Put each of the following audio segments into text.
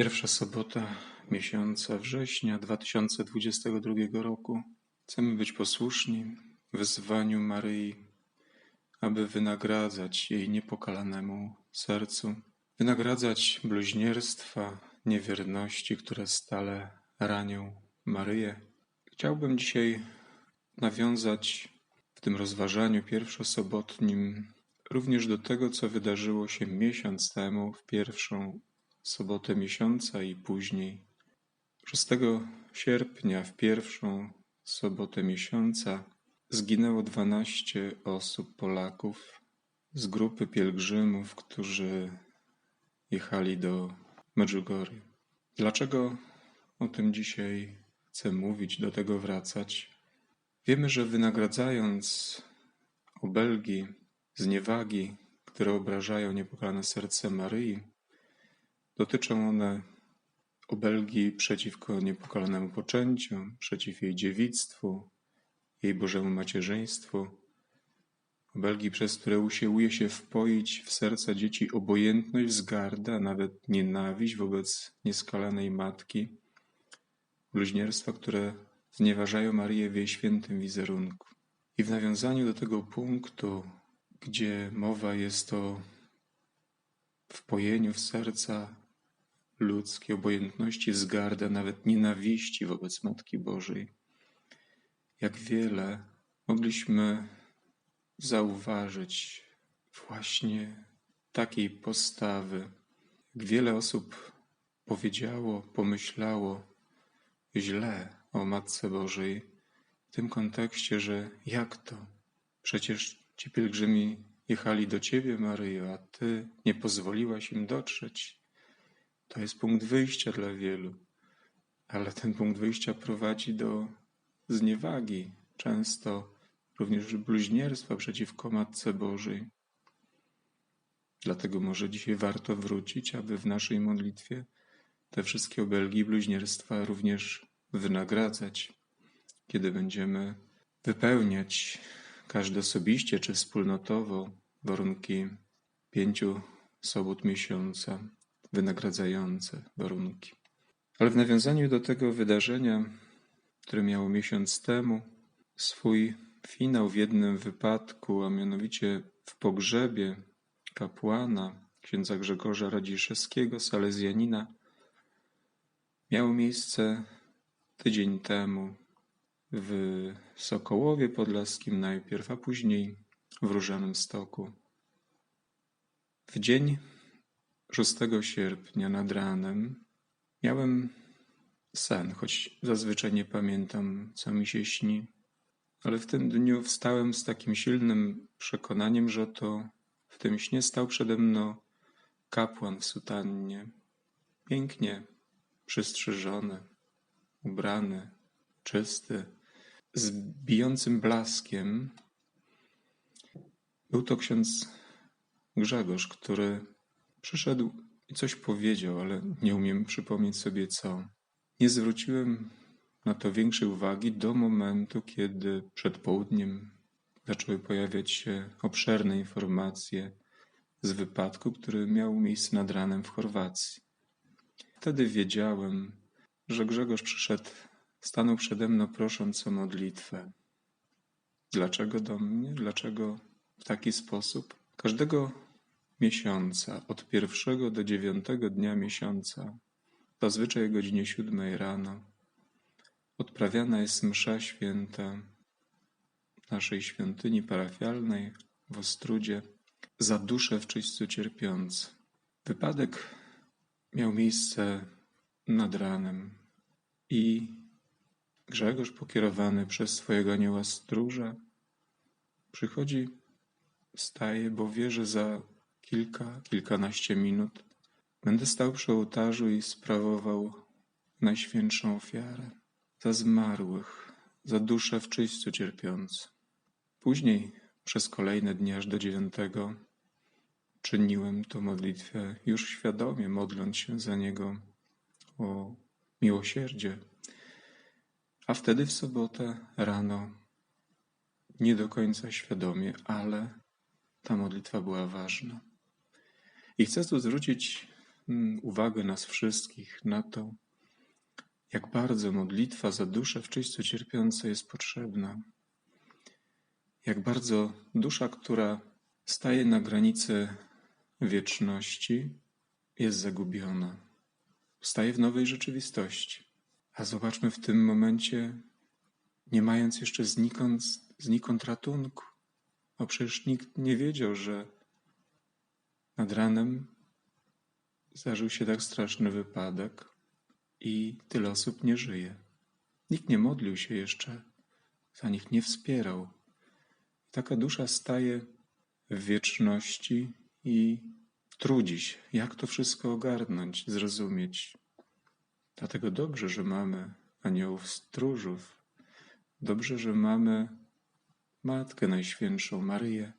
Pierwsza sobota miesiąca września 2022 roku. Chcemy być posłuszni wezwaniu Maryi, aby wynagradzać jej niepokalanemu sercu, wynagradzać bluźnierstwa, niewierności, które stale ranią Maryję. Chciałbym dzisiaj nawiązać w tym rozważaniu pierwszosobotnim również do tego, co wydarzyło się miesiąc temu w pierwszą sobotę miesiąca i później. 6 sierpnia, w pierwszą sobotę miesiąca, zginęło 12 osób Polaków z grupy pielgrzymów, którzy jechali do Medjugorje. Dlaczego o tym dzisiaj chcę mówić, do tego wracać? Wiemy, że wynagradzając obelgi, zniewagi, które obrażają niepokalane serce Maryi, Dotyczą one obelgi przeciwko niepokalanemu poczęciu, przeciw jej dziewictwu, jej Bożemu macierzyństwu, obelgi, przez które usiłuje się wpoić w serca dzieci obojętność, wzgarda, nawet nienawiść wobec nieskalanej matki, bluźnierstwa, które znieważają Marię w jej świętym wizerunku. I w nawiązaniu do tego punktu, gdzie mowa jest o wpojeniu w serca ludzkiej obojętności, wzgarda, nawet nienawiści wobec Matki Bożej. Jak wiele mogliśmy zauważyć właśnie takiej postawy. Jak wiele osób powiedziało, pomyślało źle o Matce Bożej w tym kontekście, że jak to? Przecież ci pielgrzymi jechali do Ciebie, Maryjo, a Ty nie pozwoliłaś im dotrzeć. To jest punkt wyjścia dla wielu, ale ten punkt wyjścia prowadzi do zniewagi, często również bluźnierstwa przeciwko Matce Bożej. Dlatego może dzisiaj warto wrócić, aby w naszej modlitwie te wszystkie obelgi bluźnierstwa również wynagradzać, kiedy będziemy wypełniać każdy osobiście czy wspólnotowo warunki pięciu sobot miesiąca wynagradzające warunki. Ale w nawiązaniu do tego wydarzenia, które miało miesiąc temu swój finał w jednym wypadku, a mianowicie w pogrzebie kapłana księdza Grzegorza Radziszewskiego, salezjanina, miało miejsce tydzień temu w Sokołowie Podlaskim najpierw, a później w Różanym Stoku. W dzień 6 sierpnia nad ranem miałem sen, choć zazwyczaj nie pamiętam, co mi się śni, ale w tym dniu wstałem z takim silnym przekonaniem, że to w tym śnie stał przede mną kapłan w sutannie, pięknie przystrzyżony, ubrany, czysty, z bijącym blaskiem. Był to ksiądz Grzegorz, który Przyszedł i coś powiedział, ale nie umiem przypomnieć sobie co. Nie zwróciłem na to większej uwagi do momentu, kiedy przed południem zaczęły pojawiać się obszerne informacje z wypadku, który miał miejsce nad ranem w Chorwacji. Wtedy wiedziałem, że Grzegorz przyszedł, stanął przede mną prosząc o modlitwę. Dlaczego do mnie? Dlaczego w taki sposób? Każdego miesiąca, od pierwszego do dziewiątego dnia miesiąca, zazwyczaj o godzinie siódmej rano, odprawiana jest msza święta naszej świątyni parafialnej w Ostrudzie za duszę w czyśćcu cierpiący. Wypadek miał miejsce nad ranem i Grzegorz pokierowany przez swojego anioła stróża przychodzi, staje, bo wie, że za kilka, kilkanaście minut będę stał przy ołtarzu i sprawował najświętszą ofiarę za zmarłych, za duszę w czyśćcu cierpiące. Później, przez kolejne dni aż do dziewiątego, czyniłem to modlitwę już świadomie, modląc się za niego o miłosierdzie. A wtedy w sobotę rano, nie do końca świadomie, ale ta modlitwa była ważna. I chcę tu zwrócić mm, uwagę nas wszystkich na to, jak bardzo modlitwa za duszę w czyśćcu cierpiące jest potrzebna. Jak bardzo dusza, która staje na granicy wieczności, jest zagubiona. Staje w nowej rzeczywistości. A zobaczmy w tym momencie, nie mając jeszcze znikąd, znikąd ratunku. Bo przecież nikt nie wiedział, że nad ranem zdarzył się tak straszny wypadek i tyle osób nie żyje. Nikt nie modlił się jeszcze, za nich nie wspierał. Taka dusza staje w wieczności i trudzi się, jak to wszystko ogarnąć, zrozumieć. Dlatego dobrze, że mamy aniołów stróżów, dobrze, że mamy Matkę Najświętszą Maryję,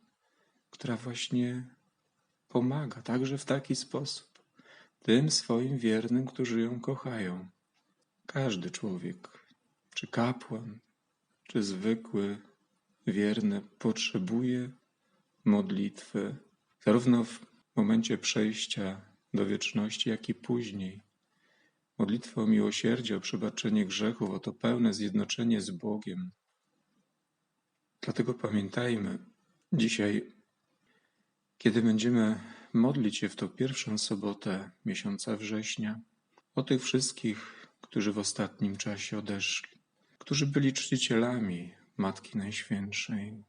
która właśnie pomaga także w taki sposób tym swoim wiernym, którzy ją kochają. Każdy człowiek, czy kapłan, czy zwykły, wierny, potrzebuje modlitwy, zarówno w momencie przejścia do wieczności, jak i później. Modlitwa o miłosierdzie, o przebaczenie grzechów, o to pełne zjednoczenie z Bogiem. Dlatego pamiętajmy dzisiaj, kiedy będziemy modlić się w tą pierwszą sobotę miesiąca września, o tych wszystkich, którzy w ostatnim czasie odeszli, którzy byli czcicielami Matki Najświętszej.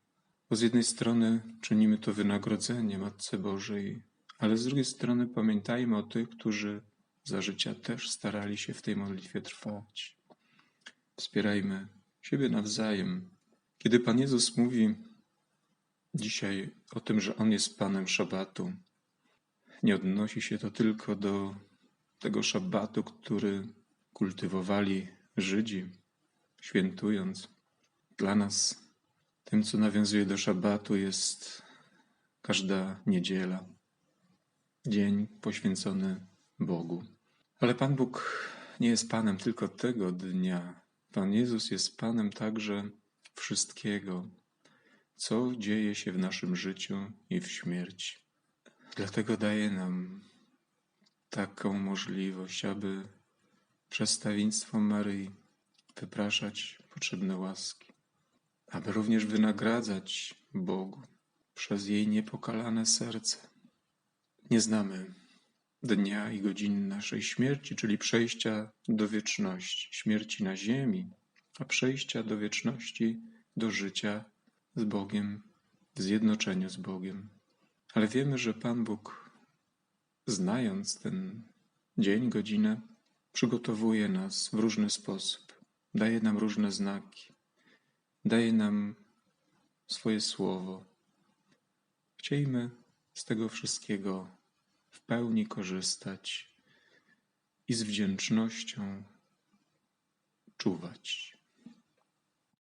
Bo z jednej strony czynimy to wynagrodzenie Matce Bożej, ale z drugiej strony pamiętajmy o tych, którzy za życia też starali się w tej modlitwie trwać. Wspierajmy siebie nawzajem. Kiedy Pan Jezus mówi dzisiaj o tym, że On jest Panem Szabatu, nie odnosi się to tylko do tego szabatu, który kultywowali Żydzi, świętując. Dla nas tym, co nawiązuje do szabatu, jest każda niedziela, dzień poświęcony Bogu. Ale Pan Bóg nie jest Panem tylko tego dnia. Pan Jezus jest Panem także wszystkiego, co dzieje się w naszym życiu i w śmierci. Dlatego daje nam taką możliwość, aby przez stawieństwo Maryi wypraszać potrzebne łaski, aby również wynagradzać Bogu przez jej niepokalane serce. Nie znamy dnia i godziny naszej śmierci, czyli przejścia do wieczności, śmierci na ziemi, a przejścia do wieczności, do życia z Bogiem, w zjednoczeniu z Bogiem. Ale wiemy, że Pan Bóg, znając ten dzień, godzinę, przygotowuje nas w różny sposób, daje nam różne znaki, daje nam swoje słowo. Chciejmy z tego wszystkiego w pełni korzystać i z wdzięcznością czuwać.